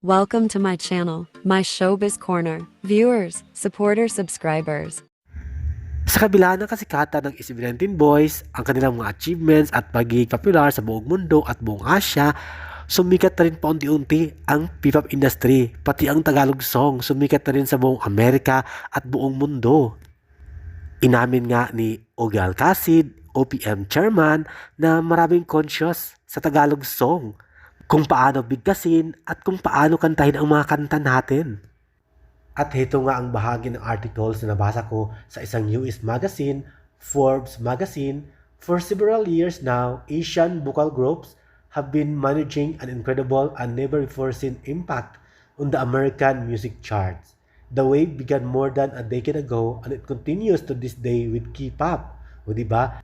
Welcome to my channel, my showbiz corner. Viewers, supporters, subscribers. Sa kabila ng kasikatan ng SB19 Boys, ang kanilang mga achievements at pagiging popular sa buong mundo at buong Asya, sumikat na rin paunti-unti ang P-pop industry, pati ang Tagalog song sumikat na rin sa buong Amerika at buong mundo. Inamin nga ni Ogie Alcacid, OPM chairman, na maraming conscious sa Tagalog song kung paano bigkasin at kung paano kantahin ang mga kanta natin. At ito nga ang bahagi ng articles na nabasa ko sa isang US magazine, Forbes magazine. For several years now, Asian vocal groups have been managing an incredible and never before seen impact on the American music charts. The wave began more than a decade ago and it continues to this day with K-pop, o di ba?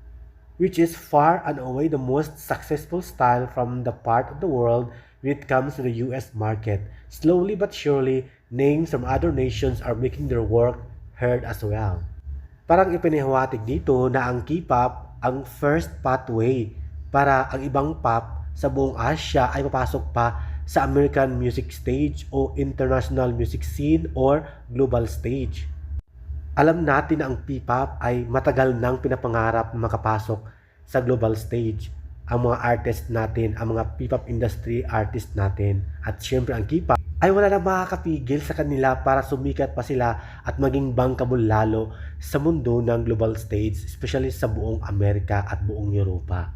Which is far and away the most successful style from the part of the world when it comes to the US market. Slowly but surely, names from other nations are making their work heard as well. Parang ipinihawatig dito na ang K-pop ang first pathway para ang ibang pop sa buong Asia ay papasok pa sa American music stage o international music scene or global stage. Alam natin na ang P-pop ay matagal nang pinapangarap na makapasok sa global stage. Ang mga artist natin, ang mga P-pop industry artist natin, at syempre ang K-pop, ay wala na makakapigil sa kanila para sumikat pa sila at maging bankable lalo sa mundo ng global stage, especially sa buong Amerika at buong Europa.